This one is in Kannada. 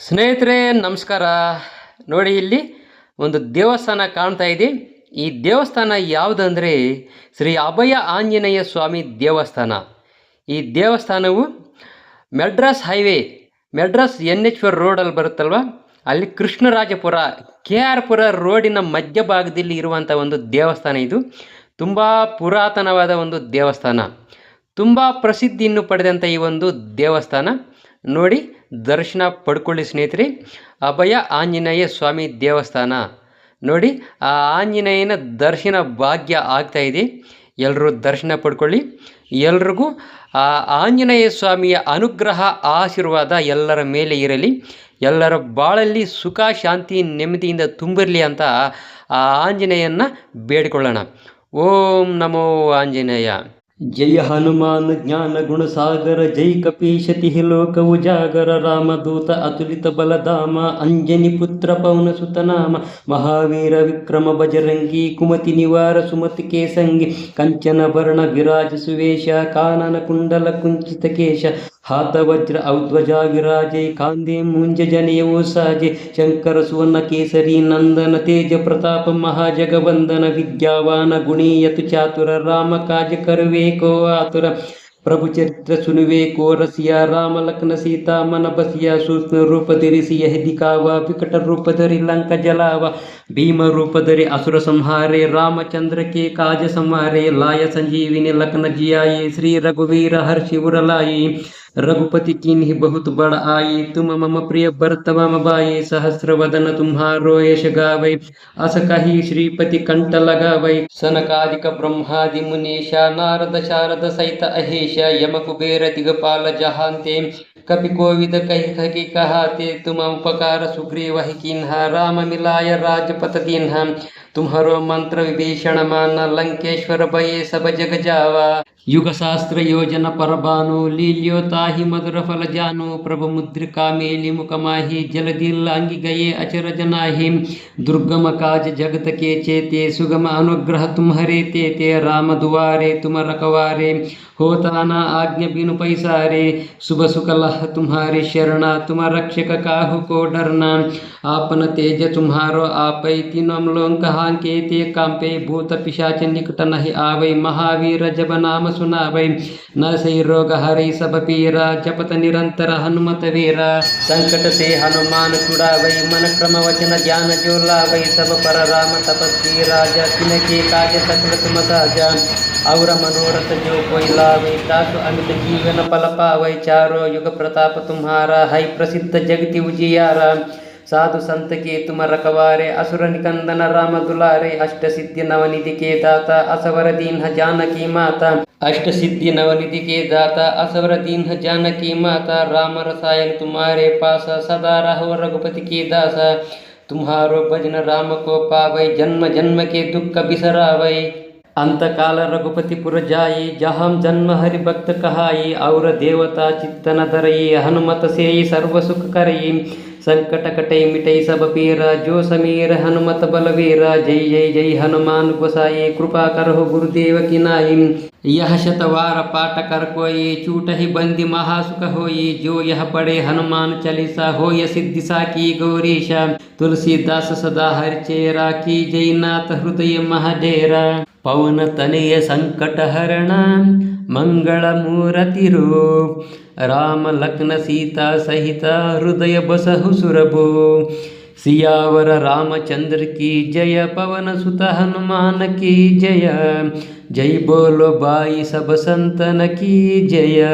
ಸ್ನೇಹಿತರೆ, ನಮಸ್ಕಾರ. ನೋಡಿ, ಇಲ್ಲಿ ಒಂದು ದೇವಸ್ಥಾನ ಕಾಣ್ತಾ ಇದೆ. ಈ ದೇವಸ್ಥಾನ ಯಾವುದಂದರೆ ಶ್ರೀ ಅಭಯ ಆಂಜನೇಯ ಸ್ವಾಮಿ ದೇವಸ್ಥಾನ. ಈ ದೇವಸ್ಥಾನವು Madras highway Madras N H four ರೋಡಲ್ಲಿ ಬರುತ್ತಲ್ವ? ಅಲ್ಲಿ ಕೃಷ್ಣರಾಜಪುರ ಕೆ ಆರ್ ಪುರ ರೋಡಿನ ಮಧ್ಯಭಾಗದಲ್ಲಿ ಇರುವಂಥ ಒಂದು ದೇವಸ್ಥಾನ ಇದು. ತುಂಬ ಪುರಾತನವಾದ ಒಂದು ದೇವಸ್ಥಾನ. ತುಂಬ ಪ್ರಸಿದ್ಧಿಯನ್ನು ಪಡೆದಂಥ ಈ ಒಂದು ದೇವಸ್ಥಾನ. ನೋಡಿ, ದರ್ಶನ ಪಡ್ಕೊಳ್ಳಿ ಸ್ನೇಹಿತರೆ. ಅಭಯ ಆಂಜನೇಯ ಸ್ವಾಮಿ ದೇವಸ್ಥಾನ. ನೋಡಿ, ಆ ಆಂಜನೇಯನ ದರ್ಶನ ಭಾಗ್ಯ ಆಗ್ತಾ ಎಲ್ಲರೂ ದರ್ಶನ ಪಡ್ಕೊಳ್ಳಿ. ಎಲ್ರಿಗೂ ಆ ಆಂಜನೇಯ ಸ್ವಾಮಿಯ ಅನುಗ್ರಹ, ಆಶೀರ್ವಾದ ಎಲ್ಲರ ಮೇಲೆ ಇರಲಿ. ಎಲ್ಲರ ಬಾಳಲ್ಲಿ ಸುಖ, ಶಾಂತಿ, ನೆಮ್ಮದಿಯಿಂದ ತುಂಬಿರಲಿ ಅಂತ ಆ ಆಂಜನೇಯನ್ನ ಬೇಡಿಕೊಳ್ಳೋಣ. ಓಂ ನಮೋ ಆಂಜನೇಯ. ಜಯ ಹನುಮಾನ್ ಜ್ಞಾನ ಗುಣ ಸಾಗರ, ಜೈ ಕಪೀಶತಿ ಲೋಕವು ಉಜಾಗರ ರಾಮದೂತ ಅತುಲಿತ ಬಲಧಾಮ, ಅಂಜನಿ ಪುತ್ರ ಪವನ ಸುತನಾಮ, ಮಹಾವೀರ ವಿಕ್ರಮ ಬಜರಂಗಿ ಕುಮತಿ ನಿವಾರ ಸುಮತಿ ಕೇಸಂಗಿ, ಕಂಚನ ವರ್ಣ ವಿರಾಜ ಸುವೇಶ, ಕಾನನ ಕುಂಡಲ ಕುಂಚಿತ ಕೇಶ, ಹಾತವಜ್ರ ಔಧ್ವಜ ವಿರಾಜೆ, ಕಾಂದೆ ಮುಂಜ ಜನೆಯವು ಸಾಜೆ ಶಂಕರ ಸುವರ್ಣ ಕೇಸರಿ, ನಂದನ ತೇಜ ಪ್ರತಾಪ ಮಹಾಜಗವಂದನ, ವಿದ್ಯಾವಾನ ಗುಣೀಯತು ಚಾತುರ ರಾಮ ಕಾಜ को आतुर। प्रभु चरित्र सुनवे को रसिया, राम लखन, सीता, मन बसिया, सूक्ष्म रूप धरि सिय दिखावा, विकट रूप धरि लंक जलावा, भीम रूप धरि असुर संहारे, रामचंद्र के काज संहारे लाय संजीविनी लखन जियाये श्री रघुवीर हर शिवर लाई रघुपति कीन्ही बहुत बड़ आई। तुम मम प्रिय बर्तवा मम बाई। सहस्र वदन तुम्हारो यश गावै। अस काही श्रीपति कंठ लगावै। सनकादिक ब्रह्मादि मुनीषा नारद शारद सहित अहेश यम कुबेर दिगपाल जहांते कपि कोविद कहि खगी कहाते। तुम उपकार सुग्रीव ही किन्हा। राम मिलाय राजपत दीन्हा। तुम्हारो मंत्र विभीषण मान लंकेश्वर भये सब जग जावा। युग शास्त्र योजन परबानु, लील्यो ताहि मधुर फल जानु, प्रभु मुद्रिका मेली मुख माही जलधि लांगी गए अचरज नाही दुर्गम काज जगत के चेते, सुगम अनुग्रह तुम्हारे तेते, राम दुआरे तुम रखवारे। होता ना आज्ञ बिनु पैसारे, शुभ सुख लह तुम्हारे शरणा, तुम रक्षक काहु को डरना। आपन तेज तुम्हारो आपै तीनम लोंक ते कांपे भूत पिशाच निकट नहीं आवै महावीर जब नाम सुनावै न सही रोग हरै सब पीरा जपत निरंतर हनुमत वीरा संकट से हनुमान छुड़ावै मन क्रम वचन ज्ञान जो लावै सब पर राम तपस्वी राजा तिनके काज सकल तुम साजा और मनोरथ जो कोई लावे तासु अमित जीवन पल पावै। चारो युग प्रताप तुम्हारा, है प्रसिद्ध जगति उजियारा। ಸಾಧು ಸಂತ ಕೇತು ಮರಕವಾರೆ ಅಸುರ ನಿಕಂದನ ರಾಮ ದುಲಾರೆ ಅಷ್ಟ ಸಿದ್ಧಿ ನವನಿಧಿಕೆ ದಾತ ಅಸವರ ದೀನ್ಹ ಜಾನಕಿ ಮಾತ. ಅಷ್ಟ ಸಿದ್ಧಿ ನವನಿಧಿಕೆ ದಾತ ಅಸವರ ದೀನ್ಹ ಜಾನಕಿ ಮಾತ. ರಾಮ ರಸಾಯನ ತುಮಾರೆ ಪಾಸ, ಸದಾ ರಹವ ರಘುಪತಿ ಕೇ ದಾಸ. ತುಮಾರೋ ಭಜನ ರಾಮ ಕೋಪಾವೈ ಜನ್ಮ ಜನ್ಮಕ್ಕೆ ದುಃಖ ಬಿಸರಾವೈ. ಅಂತಕಾಲ ರಘುಪತಿಪುರ ಜಾಯಿ ಜಹಂ ಜನ್ಮ ಹರಿಭಕ್ತ ಕಹಾಯಿ ಅವರ ದೇವತಾ ಚಿತ್ತನ ತರಯಿ ಹನುಮತ ಸೇಯಿ ಸರ್ವಸುಖ ಕರೆಯಿ. देवता चित्तन धरई हनुमत से सर्व सुख करई संकट कटई मिटई सब पीरा, जो समीर, हनुमत बलवीरा। जय जय जय, हनुमान गोसाई, कृपा करहो गुरुदेव की नाई। यह शतवार पाठ कर कोई, चूट ही बंदी महासुख होई। जो यह पढ़े हनुमान चालीसा, हो य सिद्धि सा की गौरीशा तुलसीदास सदा हर चेरा की जय नाथ हृदय महाडेरा। पवन तनय संकट हरण ಮಂಗಳ ಮಂಗಳಮೂರತಿರು ರಾಮ, ಲಕ್ನ, ಸೀತಾ ಸಹಿತ ಹೃದಯ ಬಸಹು ಸುರಭು. ಸಿಯಾವರ ರಾಮಚಂದ್ರಕಿ ಜಯ, ಪವನ ಸುತ ಹನುಮಾನ ಕಿ ಜಯ. ಜೈ ಬೋಲೋ ಬಾಯಿ ಸಬಸಂತನ ಕಿ ಜಯ.